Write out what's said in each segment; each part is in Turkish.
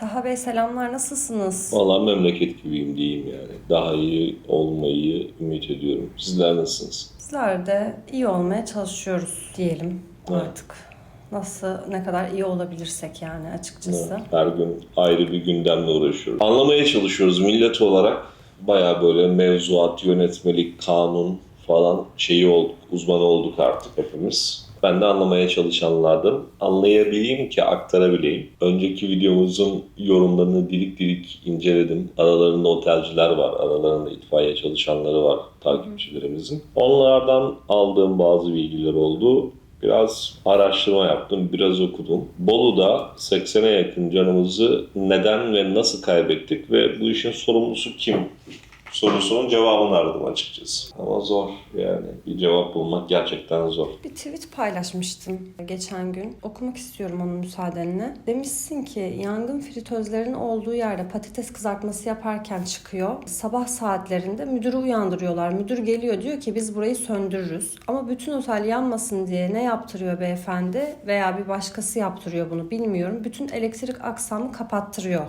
Taha Bey selamlar, nasılsınız? Vallahi memleket gibiyim diyeyim yani. Daha iyi olmayı ümit ediyorum. Sizler nasılsınız? Bizler de iyi olmaya çalışıyoruz diyelim Evet. artık. Nasıl, ne kadar iyi olabilirsek yani açıkçası. Evet, Her gün ayrı bir gündemle uğraşıyoruz. Anlamaya çalışıyoruz millet olarak. Baya böyle mevzuat, yönetmelik, kanun falan şeyi olduk, uzmanı olduk artık hepimiz. Ben de anlamaya çalışanlardan anlayabileyim ki aktarabileyim. Önceki videomuzun yorumlarını dilik dilik inceledim. Aralarında otelciler var, aralarında itfaiye çalışanları var takipçilerimizin. Onlardan aldığım bazı bilgiler oldu. Biraz araştırma yaptım, biraz okudum. Bolu'da 80'e yakın canımızı neden ve nasıl kaybettik ve bu işin sorumlusu kim sorusunun cevabını aradım açıkçası. Ama zor yani. Bir cevap bulmak gerçekten zor. Bir tweet paylaşmıştın geçen gün. Okumak istiyorum onun müsaadenle. Demişsin ki yangın fritözlerin olduğu yerde patates kızartması yaparken çıkıyor. Sabah saatlerinde müdürü uyandırıyorlar. Müdür geliyor diyor ki biz burayı söndürürüz. Ama bütün otel yanmasın diye ne yaptırıyor beyefendi veya bir başkası yaptırıyor bunu bilmiyorum. Bütün elektrik aksamı kapattırıyor.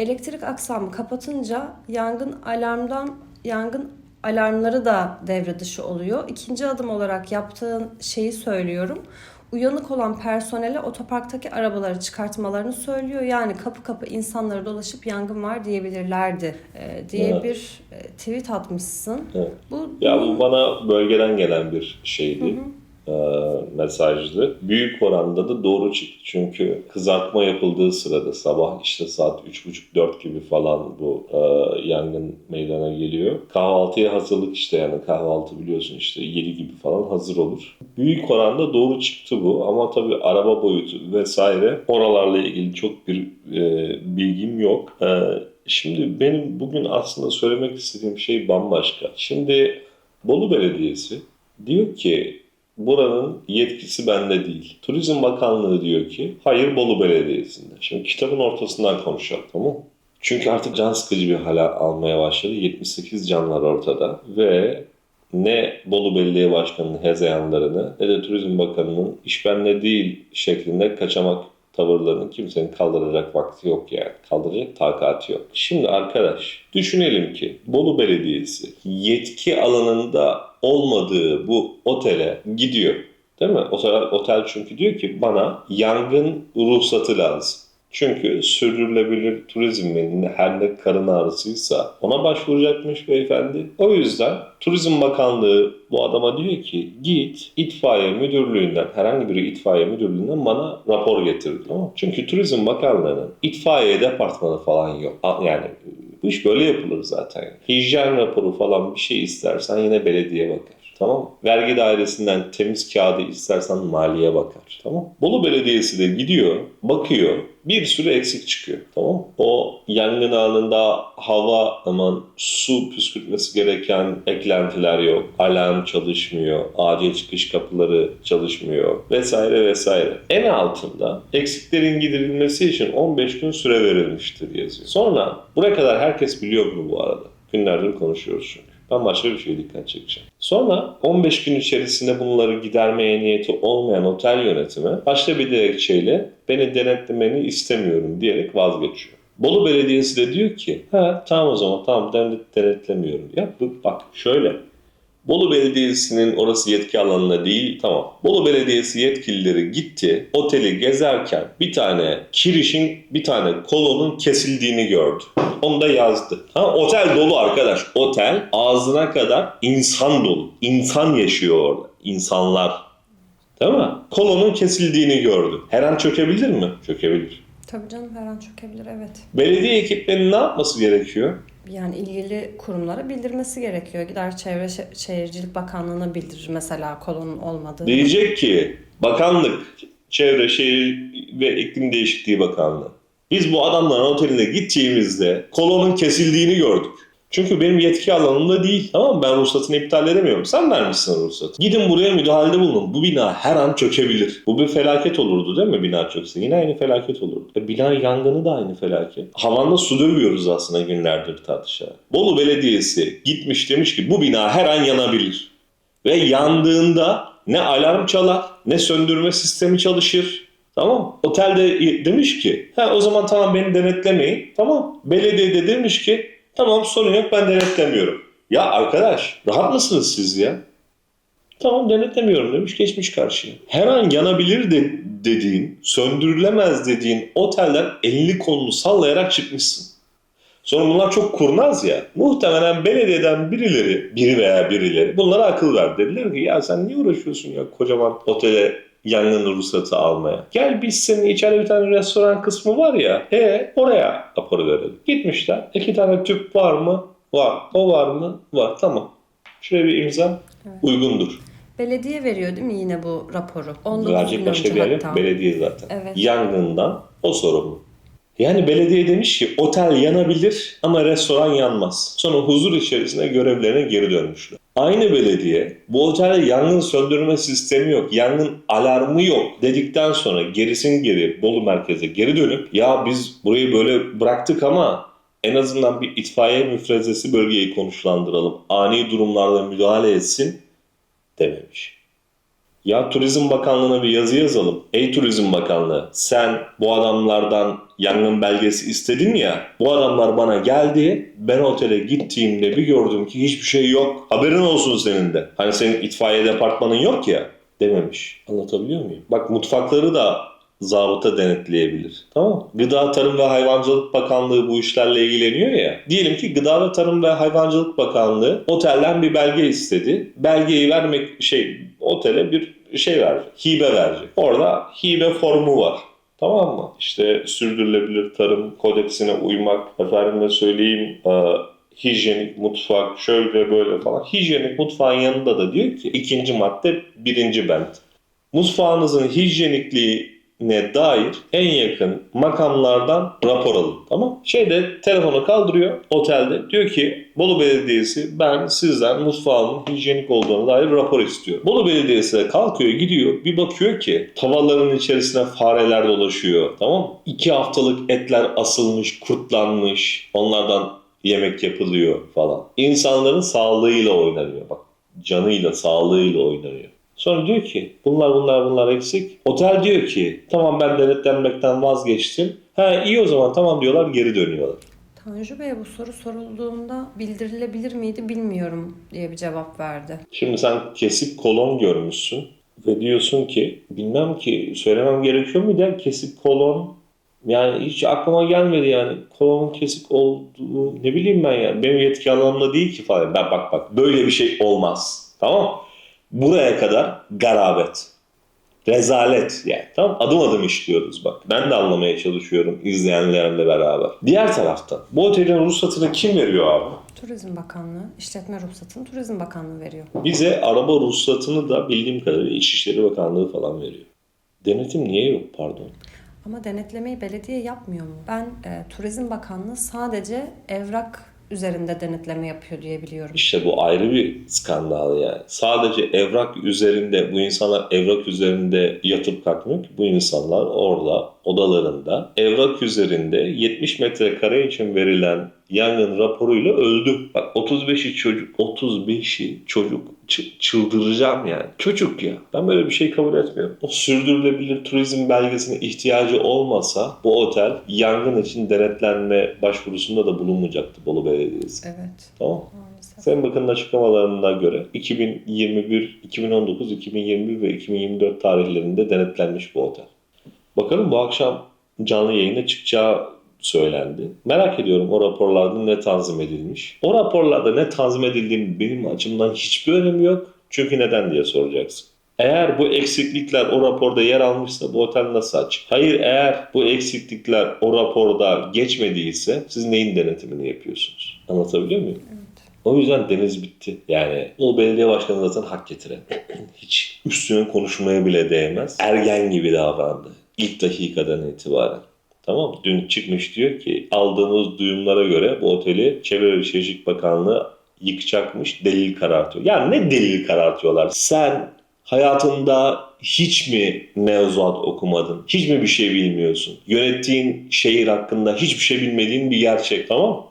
Elektrik aksamı kapatınca yangın alarmdan yangın alarmları da devre dışı oluyor. İkinci adım olarak yaptığın şeyi söylüyorum. Uyanık olan personele otoparktaki arabaları çıkartmalarını söylüyor. Yani kapı kapı insanları dolaşıp yangın var diyebilirlerdi e, diye Evet. bir e, tweet atmışsın. Evet. Bu Ya bu bana bölgeden gelen bir şeydi. e, mesajdı. Büyük oranda da doğru çıktı. Çünkü kızartma yapıldığı sırada sabah işte saat 3.30-4 gibi falan bu e, yangın meydana geliyor. Kahvaltıya hazırlık işte yani kahvaltı biliyorsun işte 7 gibi falan hazır olur. Büyük oranda doğru çıktı bu ama tabii araba boyutu vesaire oralarla ilgili çok bir e, bilgim yok. E, şimdi benim bugün aslında söylemek istediğim şey bambaşka. Şimdi Bolu Belediyesi diyor ki buranın yetkisi bende değil. Turizm Bakanlığı diyor ki hayır Bolu Belediyesi'nde. Şimdi kitabın ortasından konuşalım tamam? Çünkü artık can sıkıcı bir hale almaya başladı. 78 canlar ortada ve ne Bolu Belediye Başkanı'nın hezeyanlarını ne de Turizm Bakanı'nın iş bende değil şeklinde kaçamak tavırlarını kimsenin kaldıracak vakti yok yani. Kaldıracak takati yok. Şimdi arkadaş düşünelim ki Bolu Belediyesi yetki alanında olmadığı bu otele gidiyor. Değil mi? Otel, otel çünkü diyor ki bana yangın ruhsatı lazım. Çünkü sürdürülebilir turizmin her ne karın ağrısıysa ona başvuracakmış beyefendi. O yüzden Turizm Bakanlığı bu adama diyor ki git itfaiye müdürlüğünden herhangi bir itfaiye müdürlüğünden bana rapor getir. Tamam? Çünkü Turizm Bakanlığı'nın itfaiye departmanı falan yok. Yani bu iş böyle yapılır zaten. Hijyen raporu falan bir şey istersen yine belediye bakar. Tamam? Vergi dairesinden temiz kağıdı istersen maliye bakar. Tamam? Bolu Belediyesi de gidiyor, bakıyor. Bir sürü eksik çıkıyor. Tamam? O yangın anında hava aman su püskürtmesi gereken eklentiler yok. Alarm çalışmıyor. Acil çıkış kapıları çalışmıyor. Vesaire vesaire. En altında eksiklerin giderilmesi için 15 gün süre verilmiştir yazıyor. Sonra buraya kadar herkes biliyor bunu bu arada. Günlerdir konuşuyoruz çünkü. Ben başka bir şeye dikkat çekeceğim. Sonra 15 gün içerisinde bunları gidermeye niyeti olmayan otel yönetimi başka bir dilekçeyle beni denetlemeni istemiyorum diyerek vazgeçiyor. Bolu Belediyesi de diyor ki ha tamam o zaman tamam denet- denetlemiyorum. Ya bak şöyle Bolu Belediyesi'nin orası yetki alanına değil tamam. Bolu Belediyesi yetkilileri gitti oteli gezerken bir tane kirişin bir tane kolonun kesildiğini gördü. Onu da yazdı. Ha, otel dolu arkadaş. Otel ağzına kadar insan dolu. İnsan yaşıyor orada. İnsanlar. Değil mi? Kolonun kesildiğini gördü. Her an çökebilir mi? Çökebilir. Tabii canım her an çökebilir evet. Belediye ekiplerinin ne yapması gerekiyor? Yani ilgili kurumlara bildirmesi gerekiyor. Gider Çevre Şe- Şehircilik Bakanlığı'na bildirir mesela kolonun olmadığı. Diyecek ki bakanlık, çevre, şehir ve iklim değişikliği bakanlığı. Biz bu adamların oteline gittiğimizde kolonun kesildiğini gördük. Çünkü benim yetki alanımda değil. Tamam mı? Ben ruhsatını iptal edemiyorum. Sen vermişsin ruhsatı. Gidin buraya müdahalede bulunun. Bu bina her an çökebilir. Bu bir felaket olurdu değil mi bina çökse? Yine aynı felaket olurdu. E, bina yangını da aynı felaket. Havanda su dövüyoruz aslında günlerdir tartışarak. Bolu Belediyesi gitmiş demiş ki bu bina her an yanabilir. Ve yandığında ne alarm çalar ne söndürme sistemi çalışır. Tamam. Otelde demiş ki ha o zaman tamam beni denetlemeyin. Tamam. Belediye de demiş ki tamam sorun yok ben denetlemiyorum. Ya arkadaş rahat mısınız siz ya? Tamam denetlemiyorum demiş geçmiş karşıya. Her an yanabilir de, dediğin, söndürülemez dediğin otelden elini kolunu sallayarak çıkmışsın. Sonra bunlar çok kurnaz ya. Muhtemelen belediyeden birileri, biri veya birileri bunlara akıl verdi. Dediler ki ya sen niye uğraşıyorsun ya kocaman otele yangın ruhsatı almaya? Gel biz senin içeride bir tane restoran kısmı var ya. He oraya raporu verelim. Gitmişler. İki tane tüp var mı? Var. O var mı? Var. Tamam. Şuraya bir imza. Uygundur. Belediye veriyor değil mi yine bu raporu? 19 gün Verecek başka bir yer. Belediye zaten. Evet. Yangından o sorumlu. Yani belediye demiş ki otel yanabilir ama restoran yanmaz. Sonra huzur içerisinde görevlerine geri dönmüşler. Aynı belediye bu otelde yangın söndürme sistemi yok, yangın alarmı yok dedikten sonra gerisin geri Bolu merkeze geri dönüp ya biz burayı böyle bıraktık ama en azından bir itfaiye müfrezesi bölgeyi konuşlandıralım. Ani durumlarda müdahale etsin dememiş. Ya Turizm Bakanlığı'na bir yazı yazalım. Ey Turizm Bakanlığı sen bu adamlardan yangın belgesi istedin ya. Bu adamlar bana geldi. Ben otele gittiğimde bir gördüm ki hiçbir şey yok. Haberin olsun senin de. Hani senin itfaiye departmanın yok ya dememiş. Anlatabiliyor muyum? Bak mutfakları da zabıta denetleyebilir. Tamam? Gıda, Tarım ve Hayvancılık Bakanlığı bu işlerle ilgileniyor ya. Diyelim ki Gıda ve Tarım ve Hayvancılık Bakanlığı otelden bir belge istedi. Belgeyi vermek şey otele bir şey verecek. Hibe verecek. Orada hibe formu var. Tamam mı? İşte sürdürülebilir tarım kodeksine uymak, efendime söyleyeyim e, hijyenik mutfak, şöyle böyle falan. Hijyenik mutfağın yanında da diyor ki ikinci madde birinci bent. Mutfağınızın hijyenikliğine dair en yakın makamlardan rapor alın. Tamam Şeyde telefonu kaldırıyor otelde. Diyor ki Bolu Belediyesi ben sizden mutfağımın hijyenik olduğuna dair rapor istiyor. Bolu Belediyesi de kalkıyor gidiyor bir bakıyor ki tavalarının içerisine fareler dolaşıyor. Tamam mı? İki haftalık etler asılmış, kurtlanmış. Onlardan yemek yapılıyor falan. İnsanların sağlığıyla oynanıyor. Bak canıyla, sağlığıyla oynanıyor. Sonra diyor ki bunlar bunlar bunlar eksik. Otel diyor ki tamam ben denetlenmekten vazgeçtim. Ha iyi o zaman tamam diyorlar geri dönüyorlar. Tanju Bey bu soru sorulduğunda bildirilebilir miydi bilmiyorum diye bir cevap verdi. Şimdi sen kesik kolon görmüşsün ve diyorsun ki bilmem ki söylemem gerekiyor mu der kesik kolon yani hiç aklıma gelmedi yani kolonun kesik olduğu ne bileyim ben yani benim yetki alanımda değil ki falan. Ben bak bak böyle bir şey olmaz tamam buraya kadar garabet rezalet yani tamam adım adım işliyoruz bak ben de anlamaya çalışıyorum izleyenlerimle beraber. Diğer taraftan bu otelin ruhsatını kim veriyor abi? Turizm Bakanlığı, işletme ruhsatını Turizm Bakanlığı veriyor. Bize araba ruhsatını da bildiğim kadarıyla İçişleri Bakanlığı falan veriyor. Denetim niye yok pardon? Ama denetlemeyi belediye yapmıyor mu? Ben e, Turizm Bakanlığı sadece evrak üzerinde denetleme yapıyor diye biliyorum. İşte bu ayrı bir skandal yani. Sadece evrak üzerinde, bu insanlar evrak üzerinde yatıp kalkmıyor ki. Bu insanlar orada odalarında evrak üzerinde 70 metrekare için verilen yangın raporuyla öldü. Bak 35'i çocuk, 35'i çocuk çıldıracağım yani. Çocuk ya. Ben böyle bir şey kabul etmiyorum. O sürdürülebilir turizm belgesine ihtiyacı olmasa bu otel yangın için denetlenme başvurusunda da bulunmayacaktı Bolu Belediyesi. Evet. Tamam Maalesef. Sayın Bakan'ın açıklamalarına göre 2021, 2019, 2021 ve 2024 tarihlerinde denetlenmiş bu otel. Bakalım bu akşam canlı yayına çıkacağı söylendi. Merak ediyorum o raporlarda ne tanzim edilmiş. O raporlarda ne tanzim edildiğini benim açımdan hiçbir önemi yok. Çünkü neden diye soracaksın. Eğer bu eksiklikler o raporda yer almışsa bu otel nasıl açık? Hayır eğer bu eksiklikler o raporda geçmediyse siz neyin denetimini yapıyorsunuz? Anlatabiliyor muyum? O yüzden deniz bitti. Yani o belediye başkanı zaten hak getiren. Hiç üstüne konuşmaya bile değmez. Ergen gibi davrandı. İlk dakikadan itibaren. Tamam? Dün çıkmış diyor ki aldığımız duyumlara göre bu oteli Çevre ve Şehircilik Bakanlığı yıkacakmış delil karartıyor. Ya ne delil karartıyorlar? Sen hayatında hiç mi mevzuat okumadın? Hiç mi bir şey bilmiyorsun? Yönettiğin şehir hakkında hiçbir şey bilmediğin bir gerçek tamam?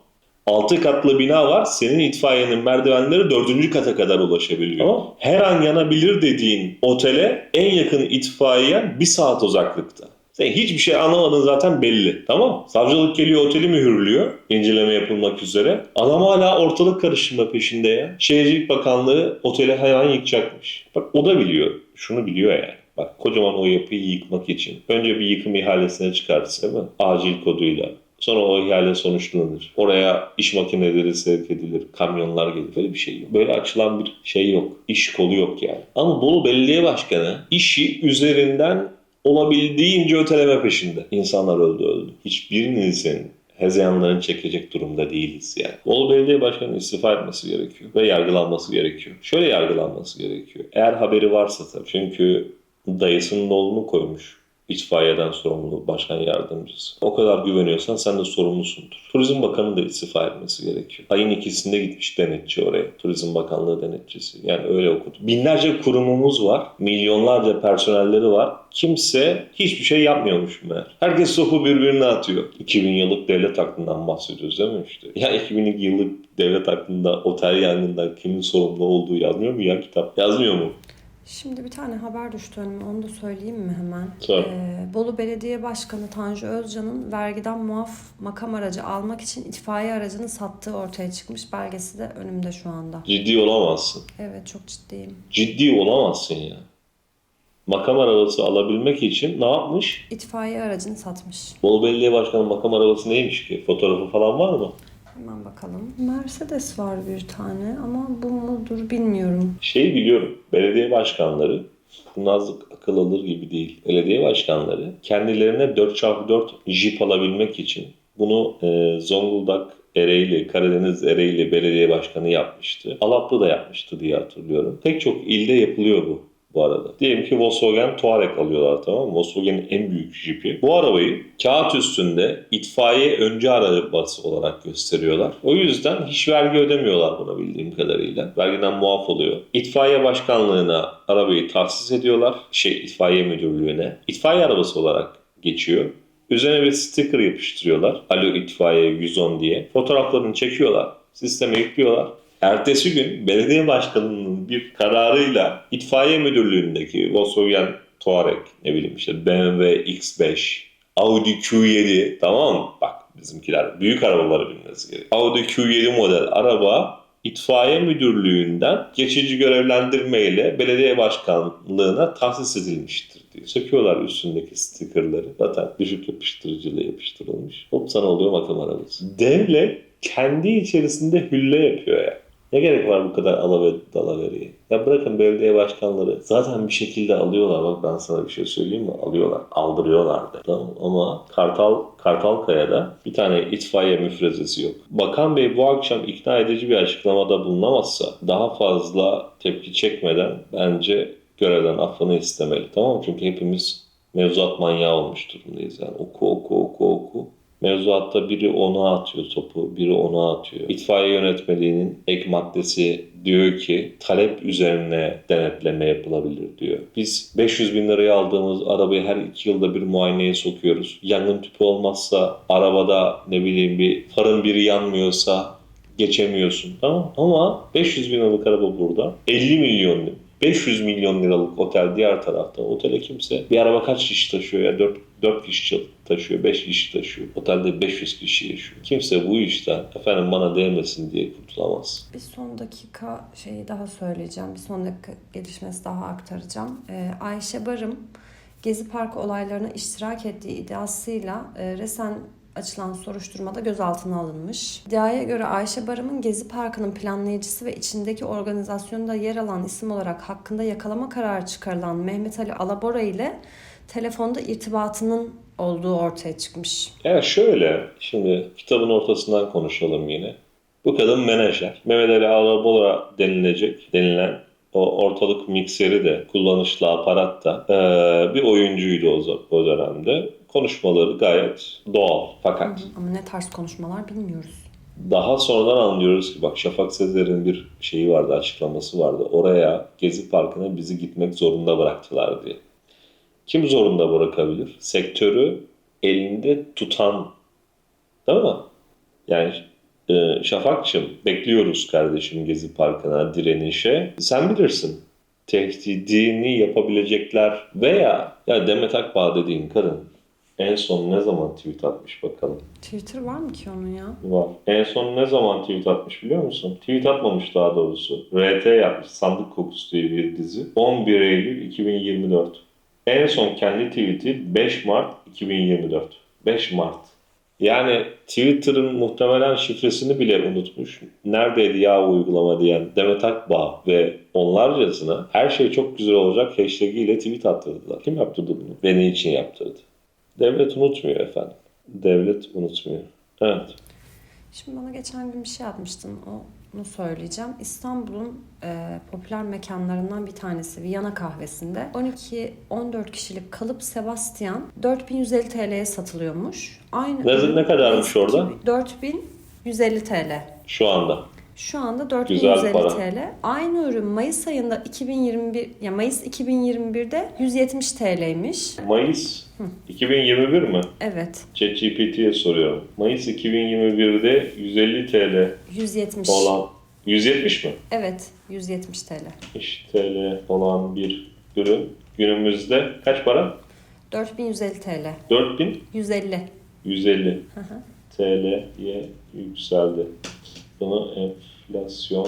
6 katlı bina var. Senin itfaiyenin merdivenleri 4. kata kadar ulaşabiliyor. Ama her an yanabilir dediğin otele en yakın itfaiye bir saat uzaklıkta. Sen hiçbir şey anlamadın zaten belli. Tamam Savcılık geliyor oteli mühürlüyor. inceleme yapılmak üzere. Adam hala ortalık karıştırma peşinde ya. Şehircilik Bakanlığı oteli hayvan yıkacakmış. Bak o da biliyor. Şunu biliyor yani. Bak kocaman o yapıyı yıkmak için. Önce bir yıkım ihalesine değil mi? Acil koduyla. Sonra o ihale sonuçlanır. Oraya iş makineleri sevk edilir, kamyonlar gelir. Böyle bir şey yok. Böyle açılan bir şey yok. İş kolu yok yani. Ama Bolu Belediye Başkanı işi üzerinden olabildiğince öteleme peşinde. İnsanlar öldü öldü. Hiçbirinizin hezeyanlarını çekecek durumda değiliz yani. Bolu Belediye Başkanı'nın istifa etmesi gerekiyor ve yargılanması gerekiyor. Şöyle yargılanması gerekiyor. Eğer haberi varsa tabii. Çünkü dayısının oğlunu koymuş itfaiyeden sorumlu başkan yardımcısı. O kadar güveniyorsan sen de sorumlusundur. Turizm Bakanı da istifa etmesi gerekiyor. Ayın ikisinde gitmiş denetçi oraya. Turizm Bakanlığı denetçisi. Yani öyle okudu. Binlerce kurumumuz var. Milyonlarca personelleri var. Kimse hiçbir şey yapmıyormuş meğer. Herkes sopu birbirine atıyor. 2000 yıllık devlet aklından bahsediyoruz değil mi işte? Ya 2000 yıllık devlet aklında otel yangından kimin sorumlu olduğu yazmıyor mu ya kitap? Yazmıyor mu? Şimdi bir tane haber düştü önüme onu da söyleyeyim mi hemen? Ee, Bolu Belediye Başkanı Tanju Özcan'ın vergiden muaf makam aracı almak için itfaiye aracını sattığı ortaya çıkmış. Belgesi de önümde şu anda. Ciddi olamazsın. Evet çok ciddiyim. Ciddi olamazsın ya. Makam arabası alabilmek için ne yapmış? İtfaiye aracını satmış. Bolu Belediye Başkanı makam arabası neymiş ki? Fotoğrafı falan var mı? Hemen bakalım. Mercedes var bir tane ama bu mudur bilmiyorum. Şeyi biliyorum. Belediye başkanları kurnazlık akıl alır gibi değil. Belediye başkanları kendilerine 4x4 jip alabilmek için bunu e, Zonguldak Ereğli, Karadeniz Ereğli Belediye Başkanı yapmıştı. Alaplı da yapmıştı diye hatırlıyorum. Pek çok ilde yapılıyor bu bu arada. Diyelim ki Volkswagen Touareg alıyorlar tamam mı? Volkswagen'in en büyük jipi. Bu arabayı kağıt üstünde itfaiye önce arabası olarak gösteriyorlar. O yüzden hiç vergi ödemiyorlar buna bildiğim kadarıyla. Vergiden muaf oluyor. İtfaiye başkanlığına arabayı tahsis ediyorlar. Şey itfaiye müdürlüğüne. İtfaiye arabası olarak geçiyor. Üzerine bir sticker yapıştırıyorlar. Alo itfaiye 110 diye. Fotoğraflarını çekiyorlar. Sisteme yüklüyorlar. Ertesi gün belediye başkanının bir kararıyla itfaiye müdürlüğündeki Volkswagen Touareg, ne bileyim işte BMW X5, Audi Q7 tamam? Bak bizimkiler büyük arabaları bilmesi gerekiyor. Audi Q7 model araba itfaiye müdürlüğünden geçici görevlendirmeyle belediye başkanlığına tahsis edilmiştir diyor. Söküyorlar üstündeki stikerleri. Zaten düşük yapıştırıcıyla yapıştırılmış. Hop sana oluyor makam arabası. Devlet kendi içerisinde hülle yapıyor ya. Ne gerek var bu kadar alaver dalaveriye? Ya bırakın belediye başkanları zaten bir şekilde alıyorlar. Bak ben sana bir şey söyleyeyim mi? Alıyorlar. Aldırıyorlar da. Tamam ama Kartal Kartalkaya'da bir tane itfaiye müfrezesi yok. Bakan Bey bu akşam ikna edici bir açıklamada bulunamazsa daha fazla tepki çekmeden bence görevden affını istemeli. Tamam mı? Çünkü hepimiz mevzuat manyağı olmuş durumdayız. Yani oku oku oku oku. Mevzuatta biri ona atıyor topu, biri ona atıyor. İtfaiye yönetmeliğinin ek maddesi diyor ki talep üzerine denetleme yapılabilir diyor. Biz 500 bin liraya aldığımız arabayı her iki yılda bir muayeneye sokuyoruz. Yangın tüpü olmazsa arabada ne bileyim bir farın biri yanmıyorsa geçemiyorsun. Tamam ama 500 bin liralık araba burada. 50 milyon 500 milyon liralık otel diğer tarafta. Otele kimse bir araba kaç kişi taşıyor ya? 4, 4 kişi taşıyor, 5 kişi taşıyor. Otelde 500 kişi yaşıyor. Kimse bu işten efendim bana değmesin diye kurtulamaz. Bir son dakika şeyi daha söyleyeceğim. Bir son dakika gelişmesi daha aktaracağım. Ee, Ayşe Barım Gezi Parkı olaylarına iştirak ettiği iddiasıyla e, resen açılan soruşturmada gözaltına alınmış. İddiaya göre Ayşe Barım'ın Gezi Parkı'nın planlayıcısı ve içindeki organizasyonda yer alan isim olarak hakkında yakalama kararı çıkarılan Mehmet Ali Alabora ile telefonda irtibatının olduğu ortaya çıkmış. Yani şöyle, şimdi kitabın ortasından konuşalım yine. Bu kadın menajer. Mehmet Ali Alabora denilecek, denilen o ortalık mikseri de, kullanışlı aparat da eee, bir oyuncuydu o, o dönemde. Konuşmaları gayet doğal. Fakat Ama ne tarz konuşmalar bilmiyoruz. daha sonradan anlıyoruz ki bak Şafak Sezer'in bir şeyi vardı, açıklaması vardı. Oraya Gezi Parkı'na bizi gitmek zorunda bıraktılar diye. Kim zorunda bırakabilir? Sektörü elinde tutan. Değil mi? Yani e, Şafak'cığım bekliyoruz kardeşim Gezi Parkı'na direnişe. Sen bilirsin. Tehdidini yapabilecekler veya ya Demet Akbağ dediğin kadın En son ne zaman tweet atmış bakalım. Twitter var mı ki onun ya? Var. En son ne zaman tweet atmış biliyor musun? Tweet atmamış daha doğrusu. RT yapmış. Sandık Kokusu diye bir dizi. 11 Eylül 2024. En son kendi tweet'i 5 Mart 2024. 5 Mart. Yani Twitter'ın muhtemelen şifresini bile unutmuş. Neredeydi ya uygulama diyen Demet Akbağ ve onlarcasına her şey çok güzel olacak hashtag ile tweet attırdılar. Kim yaptırdı bunu? Ve ne için yaptırdı? Devlet unutmuyor efendim. Devlet unutmuyor. Evet. Şimdi bana geçen gün bir şey atmıştın. Onu söyleyeceğim. İstanbul'un e, popüler mekanlarından bir tanesi Viyana kahvesinde 12-14 kişilik kalıp Sebastian 4150 TL'ye satılıyormuş. Aynı Ne- ne kadarmış orada? gibi 4150 TL. Şu anda. Şu anda Güzel 4150 para. TL. Aynı ürün Mayıs ayında 2021 ya Mayıs 2021'de 170 TL'ymiş. Mayıs 2021 mi? Evet. ChatGPT'ye soruyorum. Mayıs 2021'de 150 TL 170. olan 170 mi? Evet, 170 TL. 70 TL olan bir ürün günümüzde kaç para? 4150 TL. 4150 150. TL'ye yükseldi. Bunu enflasyon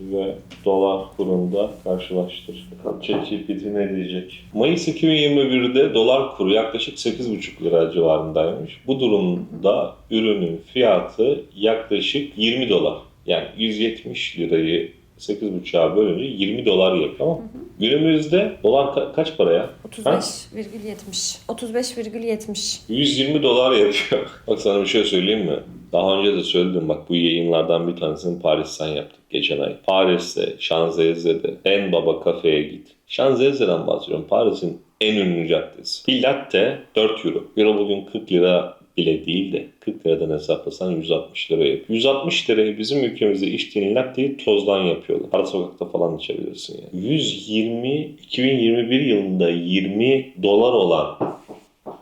ve dolar kurunda karşılaştır. ChatGPT ne diyecek? Mayıs 2021'de dolar kuru yaklaşık 8,5 lira civarındaymış. Bu durumda ürünün fiyatı yaklaşık 20 dolar. Yani 170 lirayı 8,5'a bölünce 20 dolar yapıyor ama günümüzde dolar ka- kaç para ya? 35,70. 35,70. 120 dolar yapıyor. Bak sana bir şey söyleyeyim mi? Daha önce de söyledim bak bu yayınlardan bir tanesini Paris'ten yaptık geçen ay. Paris'te, Şanzelize'de en baba kafeye git. Şanzelize'den bahsediyorum. Paris'in en ünlü caddesi. Bir latte 4 euro. Euro bugün 40 lira bile değil de 40 liradan hesaplasan 160 lira yapıyor. 160 liraya bizim ülkemizde içtiğin latteyi tozdan yapıyorlar. Ara sokakta falan içebilirsin yani. 120, 2021 yılında 20 dolar olan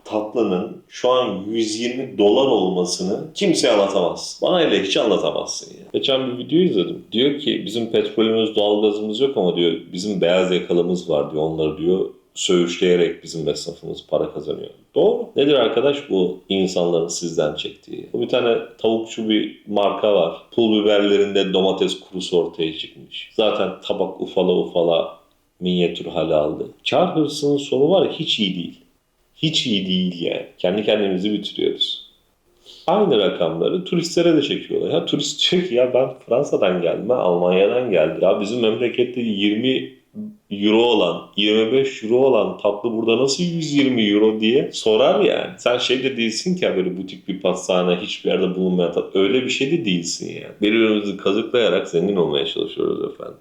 tatlının şu an 120 dolar olmasını kimseye anlatamaz. Bana hele hiç anlatamazsın ya. Geçen bir video izledim. Diyor ki bizim petrolümüz, doğalgazımız yok ama diyor bizim beyaz yakalımız var diyor. Onları diyor söğüşleyerek bizim esnafımız para kazanıyor. Doğru. Nedir arkadaş bu insanların sizden çektiği? Bu bir tane tavukçu bir marka var. Pul biberlerinde domates kurusu ortaya çıkmış. Zaten tabak ufala ufala minyatür hale aldı. Kar hırsının sonu var ya hiç iyi değil. Hiç iyi değil yani. Kendi kendimizi bitiriyoruz. Aynı rakamları turistlere de çekiyorlar. Ya turist diyor ki ya ben Fransa'dan geldim, ben Almanya'dan geldim. Ya bizim memlekette 20 euro olan, 25 euro olan tatlı burada nasıl 120 euro diye sorar yani. Sen şey de değilsin ki böyle butik bir pastane hiçbir yerde bulunmayan tatlı. Öyle bir şey de değilsin yani. Birbirimizi kazıklayarak zengin olmaya çalışıyoruz efendim.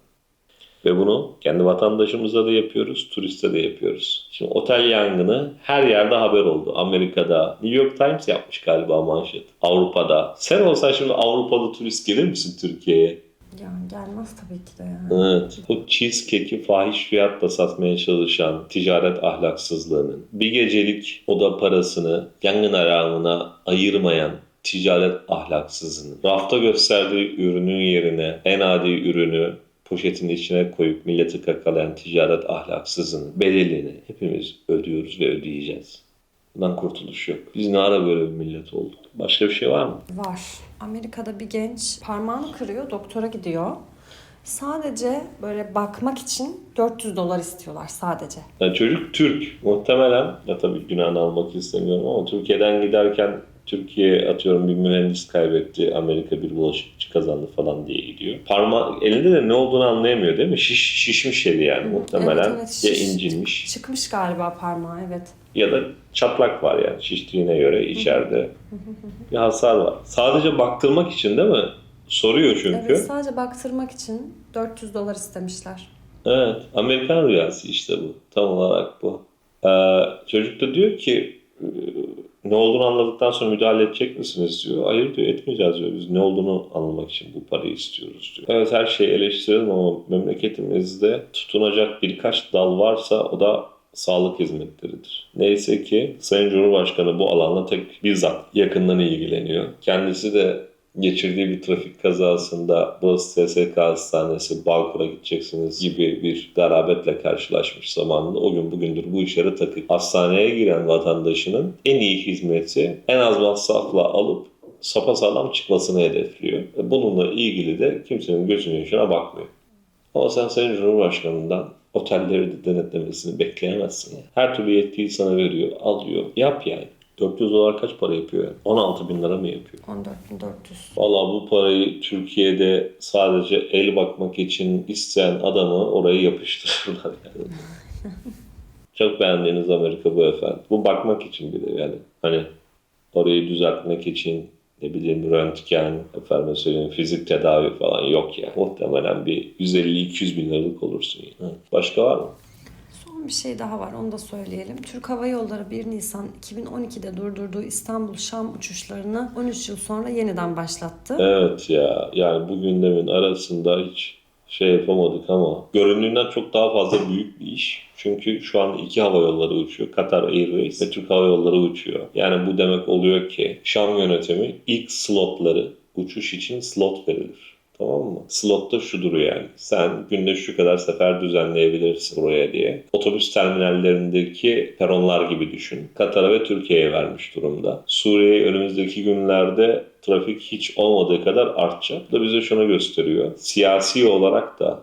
Ve bunu kendi vatandaşımıza da yapıyoruz, turiste de yapıyoruz. Şimdi otel yangını her yerde haber oldu. Amerika'da, New York Times yapmış galiba manşet. Avrupa'da. Sen olsan şimdi Avrupalı turist gelir misin Türkiye'ye? Yani gelmez tabii ki de yani. Evet. Bu cheesecake'i fahiş fiyatla satmaya çalışan ticaret ahlaksızlığının, bir gecelik oda parasını yangın alarmına ayırmayan ticaret ahlaksızlığının, rafta gösterdiği ürünün yerine en adi ürünü poşetin içine koyup milleti kakalayan ticaret ahlaksızlığının bedelini hepimiz ödüyoruz ve ödeyeceğiz. Bundan kurtuluş yok. Biz ne ara böyle bir millet olduk? Başka bir şey var mı? Var. Amerika'da bir genç parmağını kırıyor, doktora gidiyor. Sadece böyle bakmak için 400 dolar istiyorlar sadece. Yani çocuk Türk. Muhtemelen, ya tabii günahını almak istemiyorum ama Türkiye'den giderken Türkiye atıyorum bir mühendis kaybetti, Amerika bir bulaşıkçı kazandı falan diye gidiyor. Parma elinde de ne olduğunu anlayamıyor değil mi? Şiş, şişmiş eli yani muhtemelen. evet, evet, ya şiş. incinmiş Çıkmış galiba parmağı evet. Ya da çatlak var yani şiştiğine göre içeride bir hasar var. Sadece baktırmak için değil mi? Soruyor çünkü. Evet sadece baktırmak için 400 dolar istemişler. Evet, Amerikan rüyası işte bu. Tam olarak bu. Ee, çocuk da diyor ki e, ne olduğunu anladıktan sonra müdahale edecek misiniz diyor. Hayır diyor etmeyeceğiz diyor. Biz ne olduğunu anlamak için bu parayı istiyoruz diyor. Evet her şeyi eleştirelim ama memleketimizde tutunacak birkaç dal varsa o da sağlık hizmetleridir. Neyse ki Sayın Cumhurbaşkanı bu alanla tek bizzat yakından ilgileniyor. Kendisi de geçirdiği bir trafik kazasında burası TSK hastanesi, Balkur'a gideceksiniz gibi bir garabetle karşılaşmış zamanında. O gün bugündür bu işlere takık. Hastaneye giren vatandaşının en iyi hizmeti en az masrafla alıp sapasağlam çıkmasını hedefliyor. Ve Bununla ilgili de kimsenin gözünün yaşına bakmıyor. Ama sen Sayın Cumhurbaşkanı'ndan otelleri de denetlemesini bekleyemezsin. Her türlü yetkiyi sana veriyor, alıyor. Yap yani. 400 dolar kaç para yapıyor? yani? 16 bin lira mı yapıyor? 14.400. Valla bu parayı Türkiye'de sadece el bakmak için isteyen adamı oraya yapıştırırlar yani. Çok beğendiğiniz Amerika bu efendim. Bu bakmak için bir de yani. Hani orayı düzeltmek için ne bileyim röntgen, efendim söyleyeyim fizik tedavi falan yok ya. Muhtemelen bir 150-200 bin liralık olursun yani. Başka var mı? Son bir şey daha var onu da söyleyelim. Türk Hava Yolları 1 Nisan 2012'de durdurduğu İstanbul-Şam uçuşlarını 13 yıl sonra yeniden başlattı. Evet ya yani bu gündemin arasında hiç şey yapamadık ama göründüğünden çok daha fazla büyük bir iş. Çünkü şu an iki hava yolları uçuyor. Katar Airways ve Türk Hava Yolları uçuyor. Yani bu demek oluyor ki Şam yönetimi ilk slotları uçuş için slot verilir. Tamam mı? Slotta şudur yani. Sen günde şu kadar sefer düzenleyebilirsin buraya diye. Otobüs terminallerindeki peronlar gibi düşün. Katar'a ve Türkiye'ye vermiş durumda. Suriye'ye önümüzdeki günlerde trafik hiç olmadığı kadar artacak. Bu da bize şunu gösteriyor. Siyasi olarak da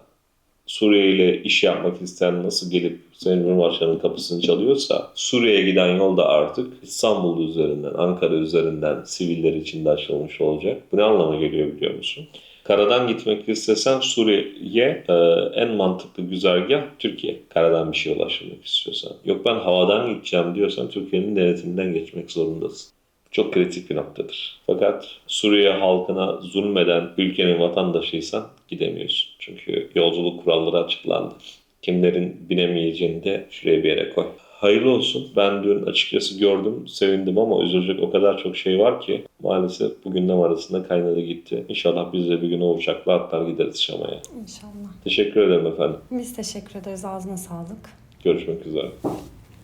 Suriye ile iş yapmak isteyen nasıl gelip Sayın Cumhurbaşkanı'nın kapısını çalıyorsa Suriye'ye giden yol da artık İstanbul üzerinden, Ankara üzerinden siviller için de açılmış olacak. Bu ne anlama geliyor biliyor musun? Karadan gitmek istesen Suriye'ye e, en mantıklı güzergah Türkiye. Karadan bir şey ulaştırmak istiyorsan. Yok ben havadan gideceğim diyorsan Türkiye'nin denetiminden geçmek zorundasın. Çok kritik bir noktadır. Fakat Suriye halkına zulmeden ülkenin vatandaşıysan gidemiyorsun. Çünkü yolculuk kuralları açıklandı. Kimlerin binemeyeceğini de şuraya bir yere koy. Hayırlı olsun. Ben dün açıkçası gördüm, sevindim ama üzülecek o kadar çok şey var ki maalesef bu gündem arasında kaynadı gitti. İnşallah biz de bir gün o uçakla atlar gideriz Şam'a. İnşallah. Teşekkür ederim efendim. Biz teşekkür ederiz. Ağzına sağlık. Görüşmek üzere.